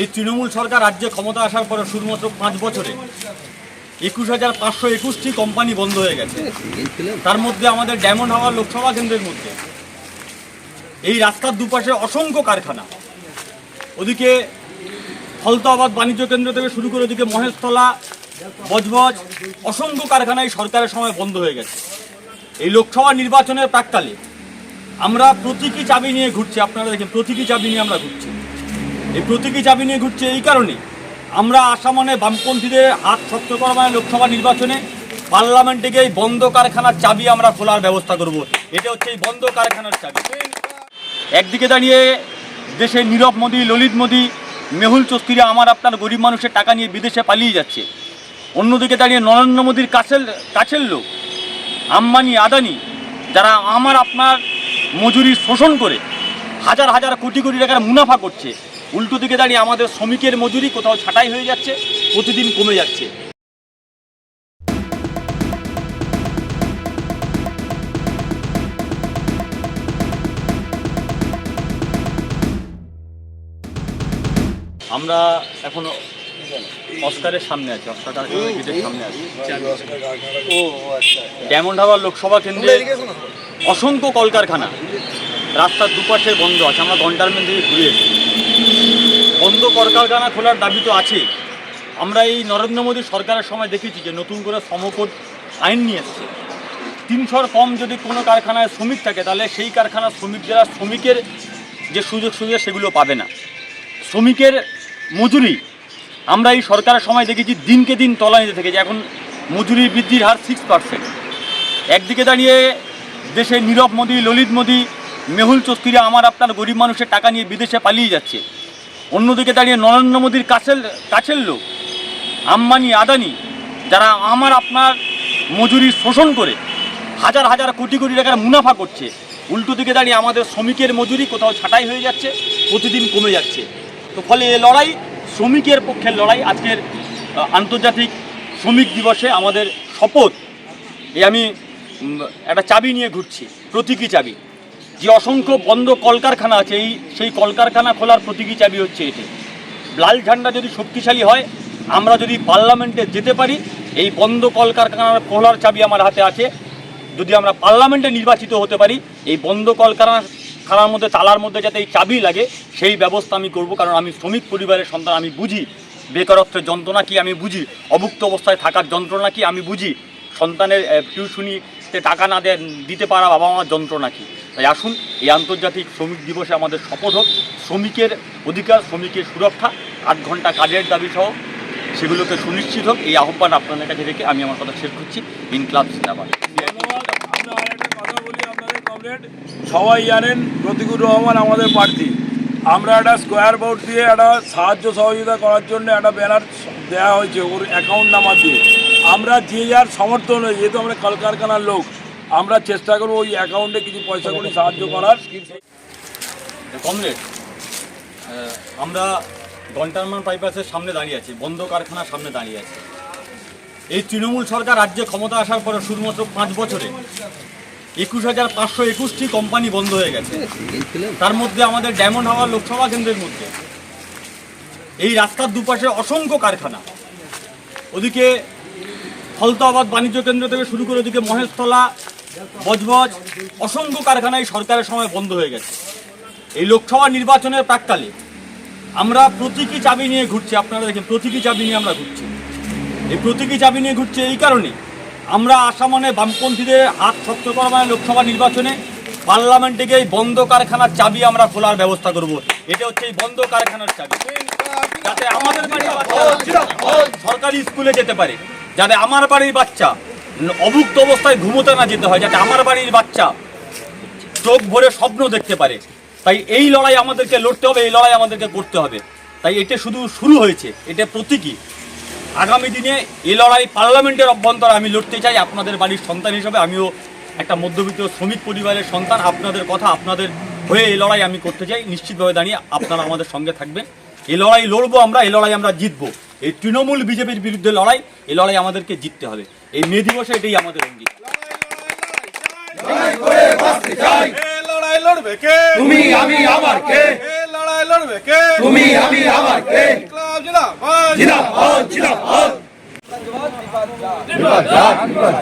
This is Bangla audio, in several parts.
এই তৃণমূল সরকার রাজ্যে ক্ষমতা আসার পরে শুধুমাত্র পাঁচ বছরে একুশ হাজার পাঁচশো একুশটি কোম্পানি বন্ধ হয়ে গেছে। তার মধ্যে আমাদের ডায়মন্ড হাওয়ার লোকসভা কেন্দ্রের মধ্যে। এই রাস্তার দুপাশে অসংখ্য কারখানা। ওদিকে ফলতাবাদ বাণিজ্য কেন্দ্র থেকে শুরু করে ওদিকে মহেশতলা, বজবজ অসংখ্য কারখানা এই সরকারের সময় বন্ধ হয়ে গেছে। এই লোকসভা নির্বাচনের প্রাককালে আমরা প্রতীকী চাবি নিয়ে ঘুরছি, আপনারা দেখেন প্রতীকী চাবি নিয়ে আমরা ঘুরছি। এই প্রতীকী চাবি নিয়ে ঘুরছে এই কারণে আমরা আসামনে বামপন্থীদের হাত শক্ত করা মানে লোকসভা নির্বাচনে পার্লামেন্টে গিয়ে এই বন্ধ কারখানার চাবি আমরা খোলার ব্যবস্থা করব। এটা হচ্ছে এই বন্ধ কারখানার চাবি। একদিকে দাঁড়িয়ে দেশের নীরব মোদী, ললিত মোদী, মেহুল চস্তিরা আমার আপনার গরিব মানুষের টাকা নিয়ে বিদেশে পালিয়ে যাচ্ছে। অন্যদিকে দাঁড়িয়ে নরেন্দ্র মোদীর কাছের কাছের লোক, আম্বানি, আদানি, যারা আমার আপনার মজুরি শোষণ করে হাজার হাজার কোটি কোটি টাকার মুনাফা করছে। উল্টো দিকে দাঁড়িয়ে আমাদের শ্রমিকের মজুরি কোথাও ছাঁটাই হয়ে যাচ্ছে প্রতিদিন কমে যাচ্ছে। আমরা এখন অস্কারের সামনে আছি অস্কার গেটের সামনে আছি। ডায়মন্ড হাওয়ার লোকসভা কেন্দ্রে অসংখ্য কলকারখানা রাস্তার দুপাশে বন্ধ আছে আমরা ঘণ্টার থেকে ঘুরে এসেছি। বন্ধ কলকারখানা খোলার দাবি তো আছে। আমরা এই নরেন্দ্র মোদী সরকারের সময় দেখেছি যে নতুন করে সমকোট আইন নিয়ে এসছে। তিনশোর কম যদি কোনো কারখানায় শ্রমিক থাকে, তাহলে সেই কারখানার শ্রমিকরা শ্রমিকের যে সুযোগ সুবিধা, সেগুলো পাবে না। শ্রমিকের মজুরি, আমরা এই সরকারের সময় দেখেছি দিনকে দিন তলানিতে থেকে যে এখন মজুরি বৃদ্ধির হার সিক্স পার্সেন্ট একদিকে দাঁড়িয়ে দেশে নীরব মোদী, ললিত মোদী, মেহুল চস্তিরা আমার আপনার গরিব মানুষের টাকা নিয়ে বিদেশে পালিয়ে যাচ্ছে। অন্যদিকে দাঁড়িয়ে নরেন্দ্র মোদীর কাছের কাছের লোক, আম্বানি, আদানি, যারা আমার, আপনার মজুরি শোষণ করে হাজার হাজার কোটি কোটি টাকার মুনাফা করছে, উল্টো দিকে দাঁড়িয়ে আমাদের শ্রমিকের মজুরি কোথাও ছাঁটাই হয়ে যাচ্ছে, প্রতিদিন কমে যাচ্ছে। তো ফলে এ লড়াই, শ্রমিকের পক্ষের লড়াই, আজকের আন্তর্জাতিক শ্রমিক দিবসে আমাদের শপথ। এ আমি একটা চাবি নিয়ে ঘুরছি, প্রতীকী চাবি। যে অসংখ্য বন্ধ কলকারখানা আছে, এই সেই কলকারখানা খোলার প্রতীকী চাবি হচ্ছে এটি। লাল ঝান্ডা যদি শক্তিশালী হয়, আমরা যদি পার্লামেন্টে যেতে পারি, এই বন্ধ কলকারখানার খোলার চাবি আমার হাতে আছে। যদি আমরা পার্লামেন্টে নির্বাচিত হতে পারি, এই বন্ধ কলকারখানা খানার মধ্যে, তালার মধ্যে যাতে এই চাবি লাগে, সেই ব্যবস্থা আমি করব, কারণ আমি শ্রমিক পরিবারের সন্তান, আমি বুঝি। বেকারত্বের যন্ত্রণা কি আমি বুঝি? অভুক্ত অবস্থায় থাকার যন্ত্রণা কি আমি বুঝি? সন্তানের টিউশনিতে টাকা না দিতে পারা বাবা মার যন্ত্রণা কি? তাই আসুন, এই আন্তর্জাতিক শ্রমিক দিবসে আমাদের শপথ হোক, শ্রমিকের অধিকার, শ্রমিকের সুরক্ষা, আট ঘণ্টা কাজের দাবি সহ সেগুলোকে সুনিশ্চিত হোক, এই আহ্বান আপনাদের কাছে রেখে আমি আমার কথা শেষ করছি। ইনক্লাব কমরেড। সবাই জানেন প্রতিকুর রহমান আমাদের প্রার্থী। আমরা একটা স্কোয়ার বোর্ড দিয়ে একটা সাহায্য সহযোগিতা করার জন্য একটা ব্যানার দেওয়া হয়েছে ওর অ্যাকাউন্ট নাম্বার দিয়ে। আমরা যে যার সমর্থন হয়ে যেহেতু আমরা কলকারখানার লোক আমরা চেষ্টা করব ওই অ্যাকাউন্টে কিছু পয়সা করে সাহায্য করার। কমরেড আমরা ঘন্টারমান পাইপাসের সামনে দাঁড়িয়ে আছি, বন্ধ কারখানার সামনে দাঁড়িয়ে আছি। এই তৃণমূল সরকার রাজ্যে ক্ষমতা আসার পরে শুধুমাত্র পাঁচ বছরে একুশ হাজার পাঁচশো একুশটি কোম্পানি বন্ধ হয়ে গেছে। তার মধ্যে আমাদের ডায়মন্ড হাওয়ার লোকসভা কেন্দ্রের মধ্যে। এই রাস্তার দুপাশে অসংখ্য কারখানা। ওদিকে ফলতাবাদ বাণিজ্য কেন্দ্র থেকে শুরু করে ওদিকে মহেশতলা বজবজ অসংখ্য কারখানায় সরকারের সময় বন্ধ হয়ে গেছে। এই লোকসভা নির্বাচনের প্রাককালে আমরা প্রতীকী চাবি নিয়ে ঘুরছি আপনারা দেখেন প্রতীকী চাবি নিয়ে আমরা ঘুরছি। এই প্রতীকী চাবি নিয়ে ঘুরছে এই কারণে আমরা আসামনে বামপন্থীদের হাত শক্ত করা মানে লোকসভা নির্বাচনে পার্লামেন্টে গিয়ে বন্ধ কারখানার চাবি আমরা খোলার ব্যবস্থা করব। এটা হচ্ছে এই বন্ধ কারখানার চাবি। যাতে আমাদের বাড়ির সরকারি স্কুলে যেতে পারে যাতে আমার বাড়ির বাচ্চা অভুক্ত অবস্থায় ঘুমোতে না যেতে হয়, যাতে আমার বাড়ির বাচ্চা চোখ ভরে স্বপ্ন দেখতে পারে। তাই এই লড়াই আমাদেরকে লড়তে হবে, এই লড়াই আমাদেরকে করতে হবে। তাই এটা শুধু শুরু হয়েছে, এটা প্রতীকী। আগামী দিনে এই লড়াই পার্লামেন্টের অভ্যন্তরে আমি লড়তে চাই, আপনাদের বাড়ির সন্তান হিসেবে। আমিও একটা মধ্যবিত্ত শ্রমিক পরিবারের সন্তান, আপনাদের কথা আপনাদের হয়ে এই লড়াই আমি করতে চাই। নিশ্চিতভাবে দাঁড়িয়ে আপনারা আমাদের সঙ্গে থাকবেন। এই লড়াই লড়বো আমরা, এই লড়াই আমরা জিতবো। এই তৃণমূল বিজেপির বিরুদ্ধে লড়াই এই লড়াই আমাদেরকে জিততে হবে। এই মে দিবসে এটাই আমাদের অঙ্গীকার। এ লড়াই লড়বে কে? তুমি আমি আবার কে? লড়াই লড়বে কে? তুমি আমি আবার কে? জিন্দাবাদ। জিন্দাবাদ জিন্দাবাদ। বিবাদ যাক বিবাদ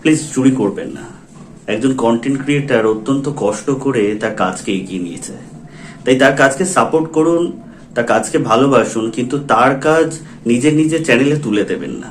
প্লিজ চুরি করবেন না। একজন কন্টেন্ট ক্রিয়েটার অত্যন্ত কষ্ট করে তার কাজকে এগিয়ে নিয়েছে। তাই তার কাজকে সাপোর্ট করুন তার কাজকে ভালোবাসুন কিন্তু তার কাজ নিজের নিজের চ্যানেলে তুলে দেবেন না।